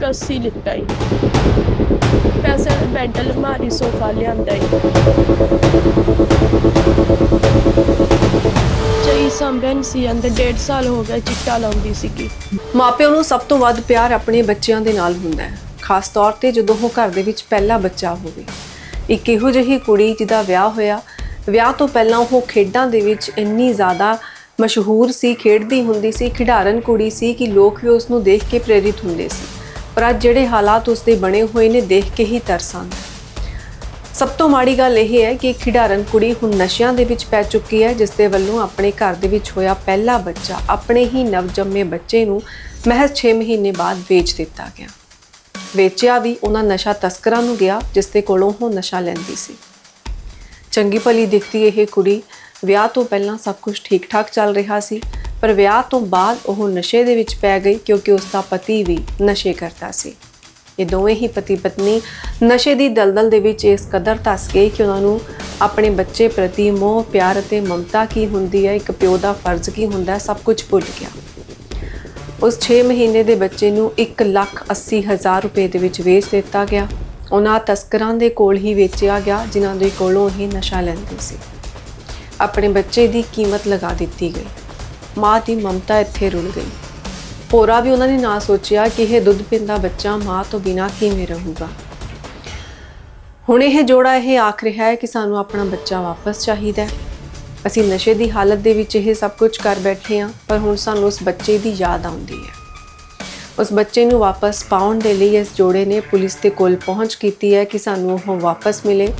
ਕੱਸੀ ਲਿੱਤਾ ਹੀ ਪੈਸੇ ਬੈੱਡ ਅਲਮਾਰੀ ਸੋਫਾ ਲਿਆਂਦਾ ਹੀ ਚਈ ਸੰਭਨ ਸੀ, ਅੰਦਰ ਡੇਢ ਸਾਲ ਹੋ ਗਿਆ ਚਿੱਟਾ ਲਾਉਂਦੀ ਸੀਗੀ। ਮਾਪਿਆਂ ਨੂੰ ਸਭ ਤੋਂ ਵੱਧ ਪਿਆਰ ਆਪਣੇ ਬੱਚਿਆਂ ਦੇ ਨਾਲ ਹੁੰਦਾ ਹੈ। ਖਾਸ ਤੌਰ ਤੇ ਜਦੋਂ ਉਹ ਘਰ ਦੇ ਵਿੱਚ ਪਹਿਲਾ ਬੱਚਾ ਹੋਵੇ। ਇੱਕ ਇਹੋ ਜਿਹੀ ਕੁੜੀ ਜਿਹਦਾ ਵਿਆਹ ਹੋਇਆ। ਵਿਆਹ ਤੋਂ ਪਹਿਲਾਂ ਉਹ ਖੇਡਾਂ ਦੇ ਵਿੱਚ ਇੰਨੀ ਜ਼ਿਆਦਾ ਮਸ਼ਹੂਰ ਸੀ, ਖੇਡਦੀ ਹੁੰਦੀ ਸੀ, ਖਿਡਾਰਨ ਕੁੜੀ ਸੀ ਕਿ ਲੋਕ ਵੀ ਉਸ ਨੂੰ ਦੇਖ ਕੇ ਪ੍ਰੇਰਿਤ ਹੁੰਦੇ ਸੀ। ਪਰ ਅੱਜ ਜਿਹੜੇ ਹਾਲਾਤ ਉਸ ਦੇ ਬਣੇ ਹੋਏ ਨੇ, ਦੇਖ ਕੇ ਹੀ ਤਰਸ ਆਉਂਦਾ ਸਭ ਤੋਂ ਮਾੜੀ ਗੱਲ ਇਹ ਹੈ ਕਿ ਖਿਡਾਰਨ ਕੁੜੀ ਹੁਣ ਨਸ਼ਿਆਂ ਦੇ ਵਿੱਚ ਪੈ ਚੁੱਕੀ ਹੈ ਜਿਸ ਦੇ ਵੱਲੋਂ ਆਪਣੇ ਘਰ ਦੇ ਵਿੱਚ ਹੋਇਆ ਪਹਿਲਾ ਬੱਚਾ, ਆਪਣੇ ਹੀ ਨਵਜੰਮੇ ਬੱਚੇ ਨੂੰ ਮਹਿਜ਼ 6 ਮਹੀਨੇ ਬਾਅਦ ਵੇਚ ਦਿੱਤਾ ਗਿਆ। ਵੇਚਿਆ ਵੀ ਉਹਨਾਂ ਨਸ਼ਾ ਤਸਕਰਾਂ ਨੂੰ ਗਿਆ ਜਿਸ ਦੇ ਕੋਲੋਂ ਉਹ ਨਸ਼ਾ ਲੈਂਦੀ ਸੀ। ਚੰਗੀ ਭਲੀ ਦਿਖਦੀ ਇਹ ਕੁੜੀ, ਵਿਆਹ ਤੋਂ ਪਹਿਲਾਂ ਸਭ ਕੁਝ ਠੀਕ ਠਾਕ ਚੱਲ ਰਿਹਾ ਸੀ। ਪਰ ਵਿਆਹ ਤੋਂ ਬਾਅਦ ਉਹ ਨਸ਼ੇ ਦੇ ਵਿੱਚ ਪੈ ਗਈ ਕਿਉਂਕਿ ਉਸ ਦਾ ਪਤੀ ਵੀ ਨਸ਼ੇ ਕਰਦਾ ਸੀ। ਇਹ ਦੋਵੇਂ ਹੀ ਪਤੀ ਪਤਨੀ ਨਸ਼ੇ ਦੀ ਦਲਦਲ ਦੇ ਵਿੱਚ ਇਸ ਕਦਰ ਧਸ ਗਏ ਕਿ ਉਹਨਾਂ ਨੂੰ ਆਪਣੇ ਬੱਚੇ ਪ੍ਰਤੀ ਮੋਹ, ਪਿਆਰ ਅਤੇ ਮਮਤਾ ਕੀ ਹੁੰਦੀ ਹੈ, ਇੱਕ ਪਿਓ ਦਾ ਫਰਜ਼ ਕੀ ਹੁੰਦਾ ਸਭ ਕੁਝ ਭੁੱਲ ਗਿਆ। ਉਸ 6 ਮਹੀਨੇ ਦੇ ਬੱਚੇ ਨੂੰ 1 ਲੱਖ 80 ਹਜ਼ਾਰ ਰੁਪਏ ਦੇ ਵਿੱਚ ਵੇਚ ਦਿੱਤਾ ਗਿਆ। ਉਹਨਾਂ ਤਸਕਰਾਂ ਦੇ ਕੋਲ ਹੀ ਵੇਚਿਆ ਗਿਆ, ਜਿਨ੍ਹਾਂ ਦੇ ਕੋਲੋਂ ਇਹ ਨਸ਼ਾ ਲੈਂਦੇ ਸੀ। ਆਪਣੇ ਬੱਚੇ ਦੀ ਕੀਮਤ ਲਗਾ ਦਿੱਤੀ ਗਈ। ਮਾਂ ਦੀ ਮਮਤਾ ਇੱਥੇ ਰੁਲ ਗਈ। ਹੋਰਾ ਵੀ ਉਹਨਾਂ ਨੇ ਨਾ ਸੋਚਿਆ ਕਿ ਇਹ ਦੁੱਧ ਪੀਂਦਾ ਬੱਚਾ ਮਾਂ ਤੋਂ ਬਿਨਾ ਕਿਵੇਂ ਰਹੂਗਾ। ਹੁਣ ਇਹ ਜੋੜਾ ਇਹ ਆਖ ਰਿਹਾ ਹੈ ਕਿ ਸਾਨੂੰ ਆਪਣਾ ਬੱਚਾ ਵਾਪਸ ਚਾਹੀਦਾ ਹੈ। ਅਸੀਂ ਨਸ਼ੇ ਦੀ ਹਾਲਤ ਦੇ ਵਿੱਚ ਇਹ ਸਭ ਕੁਝ ਕਰ ਬੈਠੇ ਹਾਂ, ਪਰ ਹੁਣ ਸਾਨੂੰ ਉਸ ਬੱਚੇ ਦੀ ਯਾਦ ਆਉਂਦੀ ਹੈ। ਉਸ ਬੱਚੇ ਨੂੰ ਵਾਪਸ ਪਾਉਣ ਦੇ ਲਈ ਇਸ ਜੋੜੇ ਨੇ ਪੁਲਿਸ ਦੇ ਕੋਲ ਪਹੁੰਚ ਕੀਤੀ ਹੈ ਕਿ ਸਾਨੂੰ ਉਹ ਵਾਪਸ ਮਿਲੇ।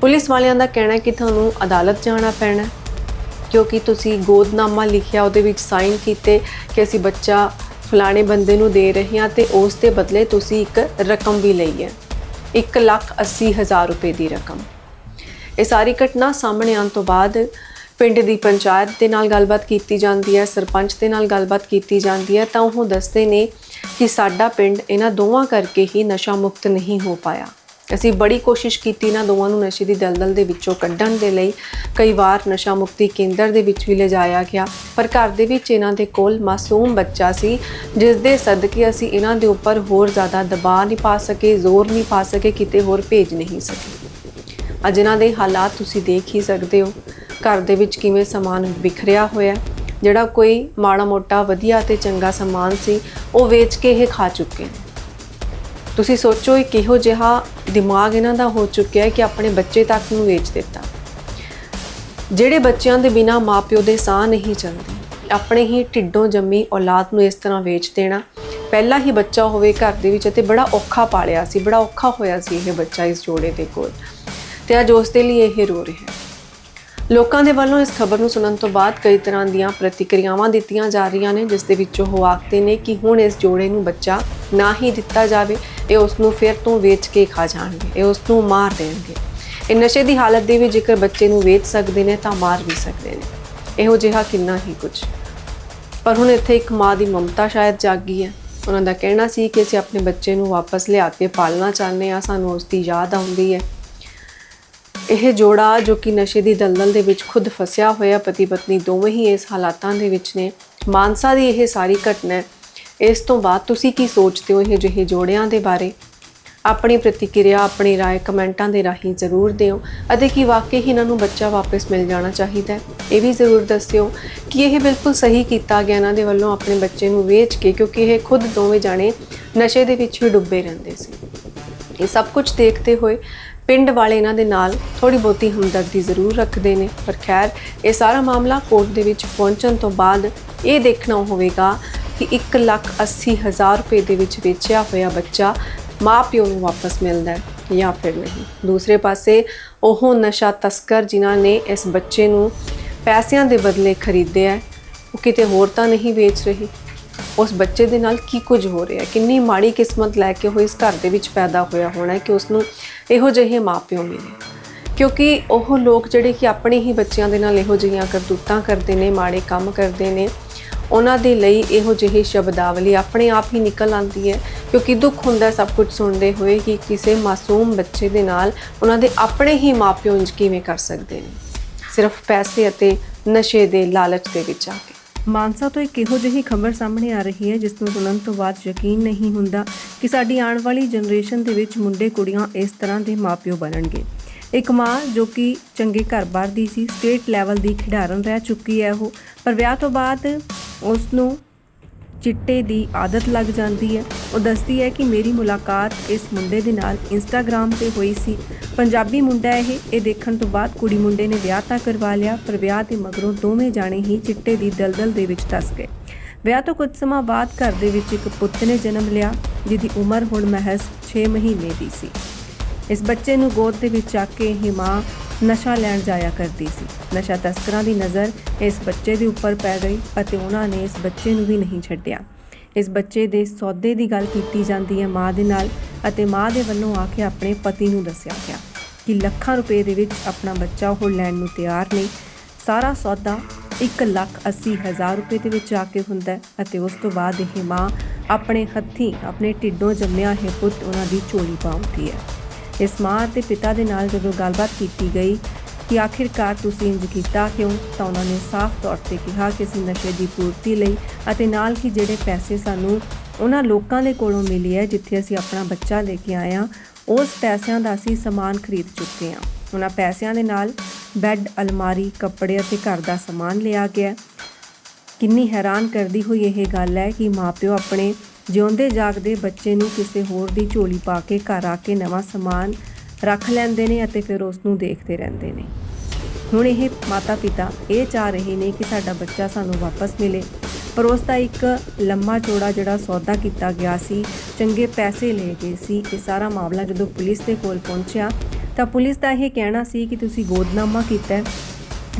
ਪੁਲਿਸ ਵਾਲਿਆਂ ਦਾ ਕਹਿਣਾ ਹੈ ਕਿ ਤੁਹਾਨੂੰ ਅਦਾਲਤ ਜਾਣਾ ਪੈਣਾ ਕਿਉਂਕਿ ਤੁਸੀਂ ਗੋਦਨਾਮਾ ਲਿਖਿਆ, ਉਹਦੇ ਵਿੱਚ ਸਾਈਨ ਕੀਤੇ ਕਿ ਅਸੀਂ ਬੱਚਾ ਫਲਾਣੇ ਬੰਦੇ ਨੂੰ ਦੇ ਰਹੇ ਹਾਂ ਤੇ ਉਸ ਦੇ ਬਦਲੇ ਤੁਸੀਂ ਇੱਕ ਰਕਮ ਵੀ ਲਈ ਹੈ। 1 ਲੱਖ 80 ਹਜ਼ਾਰ ਰੁਪਏ ਦੀ ਰਕਮ। ਇਹ ਸਾਰੀ ਘਟਨਾ ਸਾਹਮਣੇ ਆਉਣ ਤੋਂ ਬਾਅਦ ਪਿੰਡ ਦੀ ਪੰਚਾਇਤ ਦੇ ਨਾਲ ਗੱਲਬਾਤ ਕੀਤੀ ਜਾਂਦੀ ਹੈ, ਸਰਪੰਚ ਦੇ ਨਾਲ ਗੱਲਬਾਤ ਕੀਤੀ ਜਾਂਦੀ ਹੈ, ਤਾਂ ਉਹ ਦੱਸਦੇ ਨੇ ਕਿ ਸਾਡਾ ਪਿੰਡ ਇਹਨਾਂ ਦੋਵਾਂ ਕਰਕੇ ਹੀ ਨਸ਼ਾ ਮੁਕਤ ਨਹੀਂ ਹੋ ਪਾਇਆ। ਅਸੀਂ ਬੜੀ ਕੋਸ਼ਿਸ਼ ਕੀਤੀ ਇਹਨਾਂ ਦੋਵਾਂ ਨੂੰ ਨਸ਼ੇ ਦੀ ਦਲਦਲ ਦੇ ਵਿੱਚੋਂ ਕੱਢਣ ਦੇ ਲਈ। ਕਈ ਵਾਰ ਨਸ਼ਾ ਮੁਕਤੀ ਕੇਂਦਰ ਦੇ ਵਿੱਚ ਵੀ ਲਿਜਾਇਆ ਗਿਆ। ਪਰ ਘਰ ਦੇ ਵਿੱਚ ਇਹਨਾਂ ਦੇ ਕੋਲ ਮਾਸੂਮ ਬੱਚਾ ਸੀ, ਜਿਸ ਦੇ ਸਦਕੇ ਅਸੀਂ ਇਹਨਾਂ ਦੇ ਉੱਪਰ ਹੋਰ ਜ਼ਿਆਦਾ ਦਬਾਅ ਨਹੀਂ ਪਾ ਸਕੇ, ਜ਼ੋਰ ਨਹੀਂ ਪਾ ਸਕੇ, ਕਿਤੇ ਹੋਰ ਭੇਜ ਨਹੀਂ ਸਕੇ। ਅੱਜ ਇਹਨਾਂ ਦੇ ਹਾਲਾਤ ਤੁਸੀਂ ਦੇਖ ਹੀ ਸਕਦੇ ਹੋ। ਘਰ ਦੇ ਵਿੱਚ ਕਿਵੇਂ ਸਮਾਨ ਵਿਖਰਿਆ ਹੋਇਆ, ਜਿਹੜਾ ਕੋਈ ਮਾੜਾ ਮੋਟਾ ਵਧੀਆ ਤੇ ਚੰਗਾ ਸਮਾਨ ਸੀ, ਉਹ ਵੇਚ ਕੇ ਇਹ ਖਾ ਚੁੱਕੇ ਨੇ। ਤੁਸੀਂ ਸੋਚੋ ਇਹ ਕਿਹੋ ਜਿਹਾ ਦਿਮਾਗ ਇਹਨਾਂ ਦਾ ਹੋ ਚੁੱਕਿਆ ਹੈ ਕਿ ਆਪਣੇ ਬੱਚੇ ਤੱਕ ਨੂੰ ਵੇਚ ਦਿੱਤਾ। ਜਿਹੜੇ ਬੱਚਿਆਂ ਦੇ ਬਿਨਾ ਮਾਪਿਓ ਦੇ ਸਾਹ ਨਹੀਂ ਚੱਲਦੇ, ਆਪਣੇ ਹੀ ਢਿੱਡੋਂ ਜੰਮੀ ਔਲਾਦ ਨੂੰ ਇਸ ਤਰ੍ਹਾਂ ਵੇਚ ਦੇਣਾ, ਪਹਿਲਾ ਹੀ ਬੱਚਾ ਹੋਵੇ ਘਰ ਦੇ ਵਿੱਚ ਅਤੇ ਬੜਾ ਔਖਾ ਪਾਲਿਆ ਸੀ, ਬੜਾ ਔਖਾ ਹੋਇਆ ਸੀ ਇਹ ਬੱਚਾ ਇਸ ਜੋੜੇ ਦੇ ਕੋਲ। ਤੇ ਅੱਜ ਉਸ ਦੇ ਲਈ ਇਹ ਰੋ ਰਿਹਾ ਹੈ। ਲੋਕਾਂ ਦੇ ਵੱਲੋਂ ਇਸ ਖਬਰ ਨੂੰ ਸੁਣਨ ਤੋਂ ਬਾਅਦ ਕਈ ਤਰ੍ਹਾਂ ਦੀਆਂ ਪ੍ਰਤੀਕਿਰਿਆਵਾਂ ਦਿੱਤੀਆਂ ਜਾ ਰਹੀਆਂ ਨੇ, ਜਿਸ ਦੇ ਵਿੱਚ ਉਹ ਆਖਦੇ ਨੇ ਕਿ ਹੁਣ ਇਸ ਜੋੜੇ ਨੂੰ ਬੱਚਾ ਨਾ ਹੀ ਦਿੱਤਾ ਜਾਵੇ ਇਹ ਉਸ ਨੂੰ ਫਿਰ ਤੋਂ ਵੇਚ ਕੇ ਖਾ ਜਾਣਗੇ, ਇਹ ਉਸ ਨੂੰ ਮਾਰ ਦੇਣਗੇ। ਇਹ ਨਸ਼ੇ ਦੀ ਹਾਲਤ ਦੇ ਵੀ ਜੇਕਰ ਬੱਚੇ ਨੂੰ ਵੇਚ ਸਕਦੇ ਨੇ, ਤਾਂ ਮਾਰ ਵੀ ਸਕਦੇ ਨੇ। ਇਹੋ ਜਿਹਾ ਕਿੰਨਾ ਹੀ ਕੁਝ। ਪਰ ਹੁਣ ਇੱਥੇ ਇੱਕ ਮਾਂ ਦੀ ਮਮਤਾ ਸ਼ਾਇਦ ਜਾਗੀ ਹੈ। ਉਹਨਾਂ ਦਾ ਕਹਿਣਾ ਸੀ ਕਿ ਅਸੀਂ ਆਪਣੇ ਬੱਚੇ ਨੂੰ ਵਾਪਸ ਲਿਆ ਕੇ ਪਾਲਣਾ ਚਾਹੁੰਦੇ ਆ ਸਾਨੂੰ ਉਸ ਦੀ ਯਾਦ ਆਉਂਦੀ ਹੈ। ਇਹ ਜੋੜਾ ਜੋ ਕਿ ਨਸ਼ੇ ਦੀ ਦਲਦਲ ਦੇ ਵਿੱਚ ਖੁਦ ਫਸਿਆ ਹੋਇਆ ਪਤੀ ਪਤਨੀ ਦੋਵੇਂ ਹੀ ਇਸ ਹਾਲਾਤਾਂ ਦੇ ਵਿੱਚ ਨੇ। ਮਾਨਸਾ ਦੀ ਇਹ ਸਾਰੀ ਘਟਨਾ ਇਸ ਤੋਂ ਬਾਅਦ ਤੁਸੀਂ ਕੀ ਸੋਚਦੇ ਹੋ ਇਹ ਜਿਹੇ ਜੋੜਿਆਂ ਦੇ ਬਾਰੇ ਆਪਣੀ ਪ੍ਰਤੀਕਿਰਿਆ ਆਪਣੀ رائے ਕਮੈਂਟਾਂ ਦੇ ਰਾਹੀਂ ਜ਼ਰੂਰ ਦਿਓ ਅਤੇ ਕੀ ਵਾਕਈ ਹੀ ਇਹਨਾਂ ਨੂੰ ਬੱਚਾ ਵਾਪਸ ਮਿਲ ਜਾਣਾ ਚਾਹੀਦਾ ਹੈ ਇਹ ਵੀ ਜ਼ਰੂਰ ਦੱਸਿਓ ਕਿ ਇਹ ਬਿਲਕੁਲ ਸਹੀ ਕੀਤਾ ਗਿਆ ਇਹਨਾਂ ਦੇ ਵੱਲੋਂ ਆਪਣੇ ਬੱਚੇ ਨੂੰ ਵੇਚ ਕੇ ਕਿਉਂਕਿ ਇਹ ਖੁਦ ਦੋਵੇਂ ਜਾਣੇ ਨਸ਼ੇ ਦੇ ਵਿੱਚ ਹੀ ਡੁੱਬੇ ਰਹਿੰਦੇ ਸੀ ਇਹ ਸਭ ਕੁਝ ਦੇਖਦੇ ਹੋਏ ਪਿੰਡ ਵਾਲੇ ਇਹਨਾਂ ਦੇ ਨਾਲ ਥੋੜੀ ਬਹੁਤੀ ਹਮਦਰਦੀ ਜ਼ਰੂਰ ਰੱਖਦੇ ਨੇ ਪਰ ਖੈਰ ਇਹ ਸਾਰਾ ਮਾਮਲਾ ਕੋਰਟ ਦੇ ਵਿੱਚ ਪਹੁੰਚਣ ਤੋਂ ਬਾਅਦ ਇਹ ਦੇਖਣਾ ਹੋਵੇਗਾ ਕਿ 1 ਲੱਖ 80 ਹਜ਼ਾਰ ਰੁਪਏ ਦੇ ਵਿੱਚ ਵੇਚਿਆ ਹੋਇਆ ਬੱਚਾ ਮਾਪਿਓ ਨੂੰ ਵਾਪਸ ਮਿਲਦਾ ਹੈ ਜਾਂ ਫਿਰ ਨਹੀਂ। ਦੂਸਰੇ ਪਾਸੇ ਉਹ ਨਸ਼ਾ ਤਸਕਰ ਜਿਨ੍ਹਾਂ ਨੇ ਇਸ ਬੱਚੇ ਨੂੰ ਪੈਸਿਆਂ ਦੇ ਬਦਲੇ ਖਰੀਦਿਆ ਹੈ, ਉਹ ਕਿਤੇ ਹੋਰ ਤਾਂ ਨਹੀਂ ਵੇਚ ਰਹੀ। ਉਸ ਬੱਚੇ ਦੇ ਨਾਲ ਕੀ ਕੁਝ ਹੋ ਰਿਹਾ ਕਿੰਨੀ ਮਾੜੀ ਕਿਸਮਤ ਲੈ ਕੇ ਉਹ ਇਸ ਘਰ ਦੇ ਵਿੱਚ ਪੈਦਾ ਹੋਇਆ ਹੋਣਾ ਕਿ ਉਸ ਨੂੰ ਇਹੋ ਜਿਹੇ ਮਾਪਿਓ ਮਿਲੇ? ਕਿਉਂਕਿ ਉਹ ਲੋਕ ਜਿਹੜੇ ਕਿ ਆਪਣੇ ਹੀ ਬੱਚਿਆਂ ਦੇ ਨਾਲ ਇਹੋ ਜਿਹੀਆਂ ਕਰਤੂਤਾਂ ਕਰਦੇ ਨੇ ਮਾੜੇ ਕੰਮ ਕਰਦੇ ਨੇ ਉਹਨਾਂ ਦੇ ਲਈ ਇਹੋ ਜਿਹੀ ਸ਼ਬਦਾਵਲੀ ਆਪਣੇ ਆਪ ਹੀ ਨਿਕਲ ਆਉਂਦੀ ਹੈ, ਕਿਉਂਕਿ ਦੁੱਖ ਹੁੰਦਾ ਸਭ ਕੁਝ ਸੁਣਦੇ ਹੋਏ ਕਿ ਕਿਸੇ ਮਾਸੂਮ ਬੱਚੇ ਦੇ ਨਾਲ ਉਹਨਾਂ ਦੇ ਆਪਣੇ ਹੀ ਮਾਪਿਓ ਇੰਜ ਕਿਵੇਂ ਕਰ ਸਕਦੇ ਨੇ? ਸਿਰਫ ਪੈਸੇ ਅਤੇ ਨਸ਼ੇ ਦੇ ਲਾਲਚ ਦੇ ਵਿੱਚ ਆ ਕੇ। ਮਾਨਸਾ ਤੋਂ ਇੱਕ ਇਹੋ ਜਿਹੀ ਖਬਰ ਸਾਹਮਣੇ ਆ ਰਹੀ ਹੈ, ਜਿਸ ਨੂੰ ਸੁਣਨ ਤੋਂ ਬਾਅਦ ਯਕੀਨ ਨਹੀਂ ਹੁੰਦਾ ਕਿ ਸਾਡੀ ਆਉਣ ਵਾਲੀ ਜਨਰੇਸ਼ਨ ਦੇ ਵਿੱਚ ਮੁੰਡੇ ਕੁੜੀਆਂ ਇਸ ਤਰ੍ਹਾਂ ਦੇ ਮਾਪਿਓ ਬਣਨਗੇ। ਇੱਕ ਮਾਂ ਜੋ ਕਿ ਚੰਗੇ ਘਰ-ਬਾਰ ਦੀ ਸੀ, ਸਟੇਟ ਲੈਵਲ ਦੀ ਖਿਡਾਰਨ ਰਹਿ ਚੁੱਕੀ ਹੈ ਉਹ, ਪਰ ਵਿਆਹ ਤੋਂ ਬਾਅਦ ਉਸ ਨੂੰ ਚਿੱਟੇ ਦੀ ਆਦਤ ਲੱਗ ਜਾਂਦੀ ਹੈ। ਉਹ ਦੱਸਦੀ ਹੈ ਕਿ ਮੇਰੀ ਮੁਲਾਕਾਤ ਇਸ ਮੁੰਡੇ ਦੇ ਨਾਲ ਇੰਸਟਾਗ੍ਰam ਤੇ ਹੋਈ ਸੀ। ਪੰਜਾਬੀ ਮੁੰਡਾ ਇਹ। ਇਹ ਦੇਖਣ ਤੋਂ ਬਾਅਦ ਕੁੜੀ ਮੁੰਡੇ ਨੇ ਵਿਆਹ ਤਾਂ ਕਰਵਾ ਲਿਆ, ਪਰ ਵਿਆਹ ਦੇ ਮਗਰੋਂ ਦੋਵੇਂ ਜਾਣੇ ਹੀ ਚਿੱਟੇ ਦੀ ਦਲਦਲ ਦੇ ਵਿੱਚ ਧਸ ਗਏ। ਵਿਆਹ ਤੋਂ ਕੁਝ ਸਮਾਂ ਬਾਅਦ ਘਰ ਦੇ ਵਿੱਚ ਇੱਕ ਪੁੱਤ ਨੇ ਜਨਮ ਲਿਆ, ਜਿਹਦੀ ਉਮਰ ਹੁਣ ਮਹਿਜ਼ 6 ਮਹੀਨੇ ਦੀ ਸੀ। ਇਸ ਬੱਚੇ ਨੂੰ ਗੋਦ ਦੇ ਵਿੱਚ ਚੱਕ ਕੇ ਇਹ ਮਾਂ ਨਸ਼ਾ ਲੈਣ ਜਾਇਆ ਕਰਦੀ ਸੀ। ਨਸ਼ਾ ਤਸਕਰਾਂ ਦੀ ਨਜ਼ਰ ਇਸ ਬੱਚੇ ਦੇ ਉੱਪਰ ਪੈ ਗਈ ਅਤੇ ਉਹਨਾਂ ਨੇ ਇਸ ਬੱਚੇ ਨੂੰ ਵੀ ਨਹੀਂ ਛੱਡਿਆ। ਇਸ ਬੱਚੇ ਦੇ ਸੌਦੇ ਦੀ ਗੱਲ ਕੀਤੀ ਜਾਂਦੀ ਹੈ ਮਾਂ ਦੇ ਨਾਲ ਅਤੇ ਮਾਂ ਦੇ ਵੱਲੋਂ ਆ ਕੇ ਆਪਣੇ ਪਤੀ ਨੂੰ ਦੱਸਿਆ ਗਿਆ ਕਿ ਲੱਖਾਂ ਰੁਪਏ ਦੇ ਵਿੱਚ ਆਪਣਾ ਬੱਚਾ ਉਹ ਲੈਣ ਨੂੰ ਤਿਆਰ ਨਹੀਂ। ਸਾਰਾ ਸੌਦਾ 1 ਲੱਖ 80 ਹਜ਼ਾਰ ਰੁਪਏ ਦੇ ਵਿੱਚ ਆ ਕੇ ਹੁੰਦਾ ਅਤੇ ਉਸ ਤੋਂ ਬਾਅਦ ਇਹ ਮਾਂ ਆਪਣੇ ਹੱਥੀਂ, ਆਪਣੇ ਢਿੱਡੋਂ ਜੰਮਿਆ ਇਹ ਪੁੱਤ ਉਹਨਾਂ ਦੀ ਚੋਲੀ ਪਾਉਂਦੀ ਹੈ। ਇਸ ਮਾਂ ਅਤੇ ਪਿਤਾ ਦੇ ਨਾਲ ਜਦੋਂ ਗੱਲਬਾਤ ਕੀਤੀ ਗਈ ਕਿ ਆਖਿਰਕਾਰ ਤੁਸੀਂ ਇੰਜ ਕੀਤਾ ਕਿਉਂ, ਤਾਂ ਉਹਨਾਂ ਨੇ ਸਾਫ਼ ਤੌਰ ਤੇ ਕਿਹਾ ਕਿ ਅਸੀਂ ਨਸ਼ੇ ਦੀ ਪੂਰਤੀ ਲਈ ਅਤੇ ਨਾਲ ਹੀ ਜਿਹੜੇ ਪੈਸੇ ਸਾਨੂੰ ਉਹਨਾਂ ਲੋਕਾਂ ਦੇ ਕੋਲੋਂ ਮਿਲੇ ਹੈ ਜਿੱਥੇ ਅਸੀਂ ਆਪਣਾ ਬੱਚਾ ਲੈ ਕੇ ਆਏ ਹਾਂ, ਉਸ ਪੈਸਿਆਂ ਦਾ ਅਸੀਂ ਸਮਾਨ ਖਰੀਦ ਚੁੱਕੇ ਹਾਂ। ਉਹਨਾਂ ਪੈਸਿਆਂ ਦੇ ਨਾਲ ਬੈੱਡ, ਅਲਮਾਰੀ, ਕੱਪੜੇ ਅਤੇ ਘਰ ਦਾ ਸਮਾਨ ਲਿਆ ਗਿਆ। ਕਿੰਨੀ ਹੈਰਾਨ ਕਰਦੀ ਹੋਈ ਇਹ ਗੱਲ ਹੈ ਕਿ ਮਾਪਿਓ ਆਪਣੇ ਜਿਉਂਦੇ ਜਾਗਦੇ ਬੱਚੇ ਨੂੰ ਕਿਸੇ ਹੋਰ ਦੀ ਝੋਲੀ ਪਾ ਕੇ ਘਰ ਆ ਕੇ ਨਵਾਂ ਸਮਾਨ ਰੱਖ ਲੈਂਦੇ ਨੇ ਅਤੇ ਫਿਰ ਉਸ ਨੂੰ ਦੇਖਦੇ ਰਹਿੰਦੇ ਨੇ। ਹੁਣ ਇਹ ਮਾਤਾ ਪਿਤਾ ਇਹ ਚਾਹ ਰਹੇ ਨੇ ਕਿ ਸਾਡਾ ਬੱਚਾ ਸਾਨੂੰ ਵਾਪਸ ਮਿਲੇ। ਪਰ ਉਸ ਦਾ ਇੱਕ ਲੰਮਾ ਚੌੜਾ ਜਿਹੜਾ ਸੌਦਾ ਕੀਤਾ ਗਿਆ ਸੀ, ਚੰਗੇ ਪੈਸੇ ਲਏ ਗਏ ਸੀ ਇਹ ਸਾਰਾ ਮਾਮਲਾ ਜਦੋਂ ਪੁਲਿਸ ਦੇ ਕੋਲ ਪਹੁੰਚਿਆ ਤਾਂ ਪੁਲਿਸ ਦਾ ਇਹ ਕਹਿਣਾ ਸੀ ਕਿ ਤੁਸੀਂ ਗੋਦਨਾਮਾ ਕੀਤਾ ਹੈ,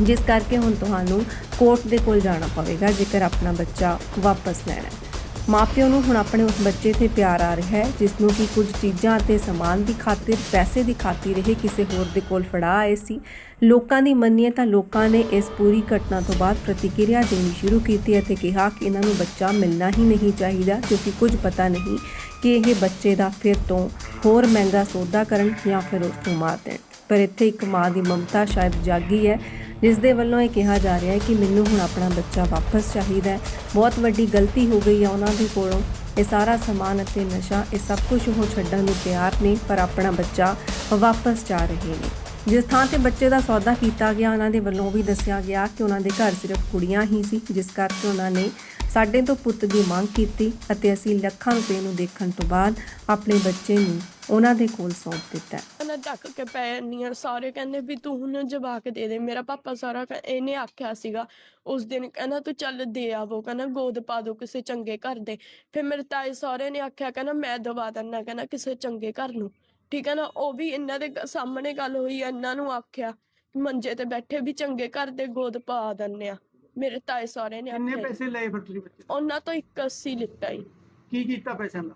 ਜਿਸ ਕਰਕੇ ਹੁਣ ਤੁਹਾਨੂੰ ਕੋਰਟ ਦੇ ਕੋਲ ਜਾਣਾ ਪਵੇਗਾ ਜੇਕਰ ਆਪਣਾ ਬੱਚਾ ਵਾਪਸ ਲੈਣਾ ਹੈ। ਮਾਪਿਓ ਨੂੰ ਹੁਣ ਆਪਣੇ ਉਸ ਬੱਚੇ ਤੇ ਪਿਆਰ ਆ ਰਿਹਾ ਹੈ ਜਿਸ ਨੂੰ ਕਿ ਕੁਝ ਚੀਜ਼ਾਂ ਅਤੇ ਸਮਾਨ ਦੀ ਖਾਤਰ, ਪੈਸੇ ਦੀ ਖਾਤਰ ਇਹ ਕਿਸੇ ਹੋਰ ਦੇ ਕੋਲ ਫੜਾ ਆਏ ਸੀ। ਲੋਕਾਂ ਦੀ ਮੰਨੀਏ ਤਾਂ ਲੋਕਾਂ ਨੇ ਇਸ ਪੂਰੀ ਘਟਨਾ ਤੋਂ ਬਾਅਦ ਪ੍ਰਤੀਕਿਰਿਆ ਦੇਣੀ ਸ਼ੁਰੂ ਕੀਤੀ ਅਤੇ ਕਿਹਾ ਕਿ ਇਹਨਾਂ ਨੂੰ ਬੱਚਾ ਮਿਲਣਾ ਹੀ ਨਹੀਂ ਚਾਹੀਦਾ, ਕਿਉਂਕਿ ਕੁਝ ਪਤਾ ਨਹੀਂ ਕਿ ਇਹ ਬੱਚੇ ਦਾ ਫਿਰ ਤੋਂ ਹੋਰ ਮਹਿੰਗਾ ਸੌਦਾ ਕਰਨ ਜਾਂ ਫਿਰ ਉਸ ਨੂੰ ਮਾਰ ਦੇਣ। ਪਰ ਇੱਥੇ ਇੱਕ ਮਾਂ ਦੀ ਮਮਤਾ ਸ਼ਾਇਦ ਜਾਗੀ ਹੈ ਜਿਸ ਦੇ ਵੱਲੋਂ ਇਹ ਕਿਹਾ ਜਾ ਰਿਹਾ ਹੈ ਕਿ ਮੈਨੂੰ ਹੁਣ ਆਪਣਾ ਬੱਚਾ ਵਾਪਸ ਚਾਹੀਦਾ ਹੈ। ਬਹੁਤ ਵੱਡੀ ਗਲਤੀ ਹੋ ਗਈ ਹੈ ਉਹਨਾਂ ਦੇ ਕੋਲੋਂ। ਇਹ ਸਾਰਾ ਸਮਾਨ ਅਤੇ ਨਸ਼ਾ, ਇਹ ਸਭ ਕੁਝ ਉਹ ਛੱਡਣ ਨੂੰ ਤਿਆਰ ਨੇ, ਪਰ ਆਪਣਾ ਬੱਚਾ ਵਾਪਸ ਜਾ ਰਹੇ ਨੇ। ਜਿਸ ਥਾਂ ਤੇ ਬੱਚੇ ਦਾ ਸੌਦਾ ਕੀਤਾ ਗਿਆ, ਉਹਨਾਂ ਦੇ ਵੱਲੋਂ ਵੀ ਦੱਸਿਆ ਗਿਆ ਕਿ ਉਹਨਾਂ ਦੇ ਘਰ ਸਿਰਫ ਕੁੜੀਆਂ ਹੀ ਸੀ, ਜਿਸ ਕਰਕੇ ਉਹਨਾਂ ਨੇ ਸਾਡੇ ਤੋਂ ਪੁੱਤ ਦੀ ਮੰਗ ਕੀਤੀ ਅਤੇ ਅਸੀਂ ਲੱਖਾਂ ਰੁਪਏ ਨੂੰ ਦੇਖਣ ਤੋਂ ਬਾਅਦ ਆਪਣੇ ਬੱਚੇ ਨੂੰ ਉਹਨਾਂ ਦੇ ਕੋਲ ਸੌਂਪ ਦਿੱਤਾ ਹੈ। ਉਹਨਾਂ ਢੱਕ ਕੇ ਪੈ ਜਾਂਦੀ ਆ ਸਾਰੇ ਕਹਿੰਦੇ ਵੀ ਤੂੰ ਹੁਣ ਜਵਾਕ ਦੇ ਦੇ ਮੇਰਾ ਪਾਪਾ ਸਾਰਾ ਕਹਿ- ਇਹਨੇ ਆਖਿਆ ਸੀਗਾ ਉਸ ਦਿਨ ਕਹਿੰਦਾ ਤੂੰ ਚੱਲ ਦੇ ਆਵੋ ਕਹਿੰਦਾ ਗੋਦ ਪਾ ਦੋ ਕਿਸੇ ਚੰਗੇ ਘਰ ਦੇ ਫਿਰ ਮੇਰੇ ਤਾਏ ਸਹੁਰੇ ਨੇ ਆਖਿਆ ਕਹਿੰਦਾ ਮੈਂ ਦਵਾ ਦਿੰਦਾ ਕਹਿੰਦਾ ਕਿਸੇ ਚੰਗੇ ਘਰ ਨੂੰ ਠੀਕ ਹੈ ਨਾ ਉਹ ਵੀ ਇਹਨਾਂ ਦੇ ਗ- ਸਾਹਮਣੇ ਗੱਲ ਹੋਈ ਆ, ਇਹਨਾਂ ਨੂੰ ਆਖਿਆ ਮੰਜੇ ਤੇ ਬੈਠੇ ਵੀ ਚੰਗੇ ਘਰ ਦੇ ਗੋਦ ਪਾ ਦਿੰਨੇ ਆ ਮੇਰੇ ਤਾਏ ਸਹੁਰੇ ਨੇ ਕਿੰਨੇ ਆਖਿਆ ਜੀ। ਪੈਸੇ ਲਏ ਫਿਰ ਤੁਸੀਂ ਬੱਚੇ ਤੋਂ? ਉਹਨਾਂ ਤੋਂ 81 ਲਿੱਤਾ ਹੀ ਕੀ ਕੀਤਾ ਪੈਸਿਆਂ ਦਾ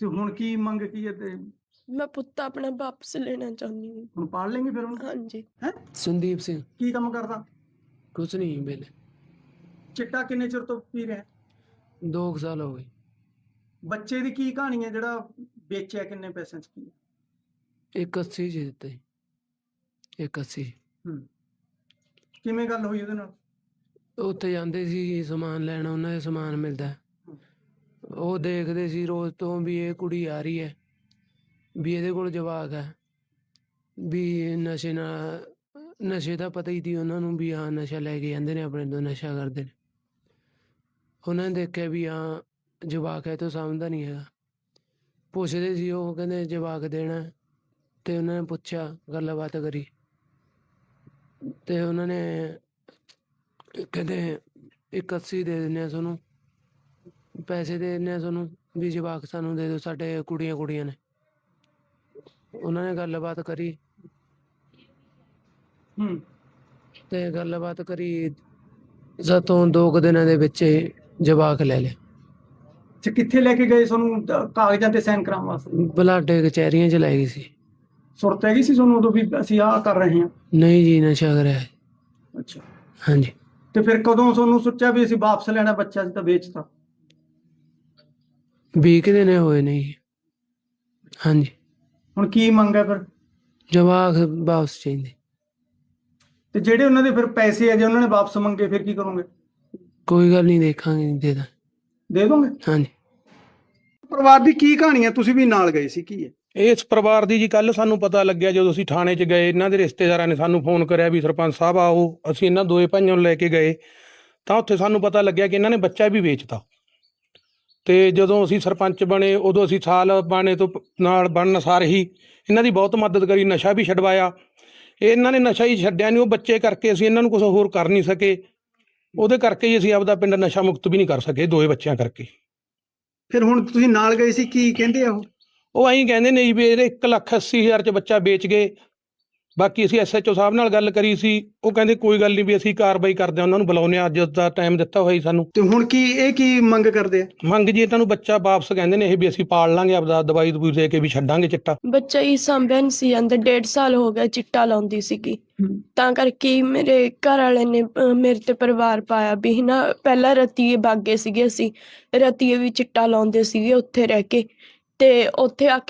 ਤੇ ਹੁਣ ਕੀ ਮੰਗ ਕੀ ਹੈ ਤੇ? ਮੈਂ ਪੁੱਤ ਆਪਣਾ ਵਾਪਸ ਲੈਣਾ ਚਾਹੁੰਦੀ ਹਾਂ। ਹੁਣ ਪਾੜ ਲੈਂਗੇ ਫਿਰ ਉਹਨੂੰ? ਹਾਂਜੀ। ਸੰਦੀਪ ਸਿੰਘ। ਕੀ ਕੰਮ ਕਰਦਾ? ਕੁਛ ਨਹੀਂ ਵੇਲੇ ਚਿੱਟਾ ਕਿੰਨੇ ਚਿਰ ਤੋਂ ਪੀ ਰਿਹਾ? ਦੋ ਕੁ ਸਾਲ ਹੋ ਗਏ। ਬੱਚੇ ਦੀ ਕੀ ਕਹਾਣੀ ਹੈ? ਜਿਹੜਾ ਵੇਚਿਆ ਕਿੰਨੇ ਪੈਸਿਆਂ 'ਚ ਕੀ ਇੱਕ ਅੱਸੀ ਜੀ ਦਿੱਤੇ। ਇੱਕ ਅੱਸੀ। ਹੂੰ। ਕਿਵੇਂ ਗੱਲ ਹੋਈ ਉਹਦੇ ਨਾਲ? ਉੱਥੇ ਜਾਂਦੇ ਸੀ ਸਮਾਨ ਲੈਣ ਉਹਨਾਂ ਦੇ ਸਮਾਨ ਮਿਲਦਾ। ਹੈ। ਉਹ ਦੇਖਦੇ ਸੀ ਰੋਜ਼ ਤੋਂ ਵੀ ਇਹ ਕੁੜੀ ਆ ਰਹੀ ਹੈ, ਵੀ ਇਹਦੇ ਕੋਲ ਜਵਾਕ ਹੈ, ਵੀ ਨਸ਼ੇ ਨਾਲ, ਨਸ਼ੇ ਦਾ ਪਤਾ ਹੀ ਸੀ ਉਹਨਾਂ ਨੂੰ ਵੀ ਹਾਂ ਨਸ਼ਾ ਲੈ ਕੇ ਜਾਂਦੇ ਨੇ, ਆਪਣੇ ਤੋਂ ਨਸ਼ਾ ਕਰਦੇ ਨੇ। ਉਹਨਾਂ ਨੇ ਦੇਖਿਆ ਵੀ ਹਾਂ ਜਵਾਕ ਹੈ ਤਾਂ ਸਮਝਦਾ ਨਹੀਂ ਹੈਗਾ। ਪੁੱਛਦੇ ਸੀ ਉਹ ਕਹਿੰਦੇ ਜਵਾਕ ਦੇਣਾ ਹੈ। ਤੇ ਉਹਨਾਂ ਨੇ ਪੁੱਛਿਆ, ਗੱਲਬਾਤ ਕਰੀ। ਤੇ ਉਹਨਾਂ ਨੇ ਕਹਿੰਦੇ ਇੱਕ ਅੱਸੀ ਦੇ ਦਿੰਨੇ ਆ ਤੁਹਾਨੂੰ। ਪੈਸੇ ਦੇ ਦਿੰਨੇ ਆ ਤੁਹਾਨੂੰ ਵੀ ਜਵਾਕ ਸਾਨੂੰ ਦੇ ਦਿਓ ਸਾਡੇ ਕੁੜੀਆਂ ਕੁੜੀਆਂ ਨੇ। ਉਹਨਾਂ ਨੇ ਗੱਲਬਾਤ ਕਰੀ। ਹੂੰ। ਤੇ ਗੱਲਬਾਤ ਕਰੀ ਸਾਤੋਂ ਦੋ ਕੁ ਦਿਨਾਂ ਦੇ ਵਿੱਚ ਜਵਾਕ ਲੈ ਲਿਆ ਤੇ ਕਿੱਥੇ ਲੈ ਕੇ ਗਏ ਤੁਹਾਨੂੰ ਕਾਗਜ਼ਾਂ ਤੇ ਸਾਈਨ ਕਰਾਉਣ ਵਾਸਤੇ? ਬਲਾਡੇ ਕਚਹਿਰੀਆਂ ਚ ਲੈ ਗਈ ਸੀ। ਸੁਰਤ ਹੈਗੀ ਸੀ ਤੁਹਾਨੂੰ ਉਦੋਂ ਵੀ ਅਸੀਂ ਆਹ ਕਰ ਰਹੇ ਹਾਂ? ਨਹੀਂ ਜੀ ਨਸ਼ਾ ਕਰਿਆ ਹੈ। ਅੱਛਾ। ਹਾਂਜੀ। ਤੇ ਫਿਰ ਕਦੋਂ ਤੁਹਾਨੂੰ ਸੋਚਿਆ ਵੀ ਅਸੀਂ ਵਾਪਸ ਲੈਣਾ ਬੱਚਾ ਸੀ ਤਾਂ ਵੇਚਤਾ ਵੀਹ ਕੁ ਦਿਨ ਹੋਏ ਨੇ ਜੀ। ਹਾਂਜੀ। ਹੁਣ ਕੀ ਮੰਗ ਹੈ ਫਿਰ? ਜਵਾਕ ਵਾਪਸ ਚਾਹੀਦੇ। ਤੇ ਜਿਹੜੇ ਉਹਨਾਂ ਦੇ ਫਿਰ ਪੈਸੇ ਆ ਜੇ ਉਹਨਾਂ ਨੇ ਵਾਪਸ ਮੰਗੇ ਫਿਰ ਕੀ ਕਰੋਗੇ? ਕੋਈ ਗੱਲ ਨਹੀਂ ਦੇਖਾਂਗੇ ਦੇ ਦਾਂ ਦੇ ਦੋਗੇ? ਹਾਂਜੀ। ਪਰਿਵਾਰ ਦੀ ਕੀ ਕਹਾਣੀ ਹੈ ਤੁਸੀਂ ਵੀ ਨਾਲ ਗਏ ਸੀ ਕੀ ਹੈ ਇਸ ਪਰਿਵਾਰ ਦੀ ਜੀ ਕੱਲ ਸਾਨੂੰ ਪਤਾ ਲੱਗਿਆ ਜਦੋਂ ਅਸੀਂ ਥਾਣੇ 'ਚ ਗਏ ਇਹਨਾਂ ਦੇ ਰਿਸ਼ਤੇਦਾਰਾਂ ਨੇ ਸਾਨੂੰ ਫੋਨ ਕਰਿਆ ਵੀ ਸਰਪੰਚ ਸਾਹਿਬ ਆਓ ਅਸੀਂ ਇਹਨਾਂ ਦੋਏ ਭਾਈਆਂ ਨੂੰ ਲੈ ਕੇ ਗਏ। ਤਾਂ ਉੱਥੇ ਸਾਨੂੰ ਪਤਾ ਲੱਗਿਆ ਕਿ ਇਹਨਾਂ ਨੇ ਬੱਚਾ ਵੀ ਵੇਚਤਾ। ਤੇ ਜਦੋਂ ਅਸੀਂ ਸਰਪੰਚ ਬਣੇ ਉਦੋਂ ਅਸੀਂ ਸਾਲ ਬਾਣੇ ਤੋਂ ਨਾਲ ਬਣਨ ਸਾਰ ਹੀ ਇਹਨਾਂ ਦੀ ਬਹੁਤ ਮਦਦ ਕਰੀ ਨਸ਼ਾ ਵੀ ਛਡਵਾਇਆ। ਇਹਨਾਂ ਨੇ ਨਸ਼ਾ ਹੀ ਛੱਡਿਆ ਨਹੀਂ ਉਹ ਬੱਚੇ ਕਰਕੇ ਅਸੀਂ ਇਹਨਾਂ ਨੂੰ ਕੁਝ ਹੋਰ ਕਰ ਨਹੀਂ ਸਕੇ। ਉਹਦੇ ਕਰਕੇ ਹੀ ਅਸੀਂ ਆਪਦਾ ਪਿੰਡ ਨਸ਼ਾ ਮੁਕਤ ਵੀ ਨਹੀਂ ਕਰ ਸਕੇ ਦੋਏ ਬੱਚਿਆਂ ਕਰਕੇ। ਫਿਰ ਹੁਣ ਤੁਸੀਂ ਨਾਲ ਗਏ ਸੀ ਕੀ ਕਹਿੰਦੇ ਆ ਉਹ? ਉਹ ਐਂ ਕਹਿੰਦੇ ਨੇ ਜੀ ਵੀ ਇਹਦੇ 1 ਲੱਖ 80 ਹਜ਼ਾਰ ਚ ਬੱਚਾ ਵੇਚ ਗਏ। ਬਾਕੀ ਅਸੀਂ ਐਸਐਚਓ ਸਾਹਿਬ ਨਾਲ ਗੱਲ ਕਰੀ ਸੀ ਉਹ ਕਹਿੰਦੇ ਕੋਈ ਗੱਲ ਨਹੀਂ ਵੀ ਅਸੀਂ ਕਾਰਵਾਈ ਕਰਦੇ ਹਾਂ ਉਹਨਾਂ ਨੂੰ ਬੁਲਾਉਂਦੇ ਹਾਂ ਅੱਜ ਦਾ ਟਾਈਮ ਦਿੱਤਾ ਹੋਇਆ ਸਾਨੂੰ। ਤੇ ਹੁਣ ਕੀ ਇਹ ਕੀ ਮੰਗ ਕਰਦੇ ਆ? ਮੰਗ ਜੀ ਇਹਨਾਂ ਨੂੰ ਬੱਚਾ ਵਾਪਸ ਕਹਿੰਦੇ ਨੇ ਇਹ ਵੀ ਅਸੀਂ ਪਾਲ ਲਾਂਗੇ ਆਪਦਾ ਦਵਾਈ ਦਵੂਈ ਦੇ ਕੇ ਵੀ ਛੱਡਾਂਗੇ ਚਿੱਟਾ। ਬੱਚਾ ਹੀ ਸਾਂਭਿਆ ਨਹੀਂ ਸੀ ਅੰਦਰ ਡੇਢ ਸਾਲ ਹੋ ਗਿਆ ਚਿੱਟਾ ਲਾਉਂਦੀ ਸੀਗੀ। ਤਾਂ ਕਰਕੇ ਮੇਰੇ ਘਰ ਵਾਲੇ ਨੇ ਮੇਰੇ ਤੇ ਪਰਿਵਾਰ ਪਾਇਆ ਵੀ ਨਾ ਪਹਿਲਾਂ ਰਤੀਏ ਬਾਗੇ ਸੀਗੇ ਅਸੀਂ ਰਤੀਏ ਵੀ ਚਿੱਟਾ ਲਾਉਂਦੇ ਸੀਗੇ ਉੱਥੇ ਰਹਿ ਕੇ। ਤੇ ਉੱਥੇ ਆਖਿਆ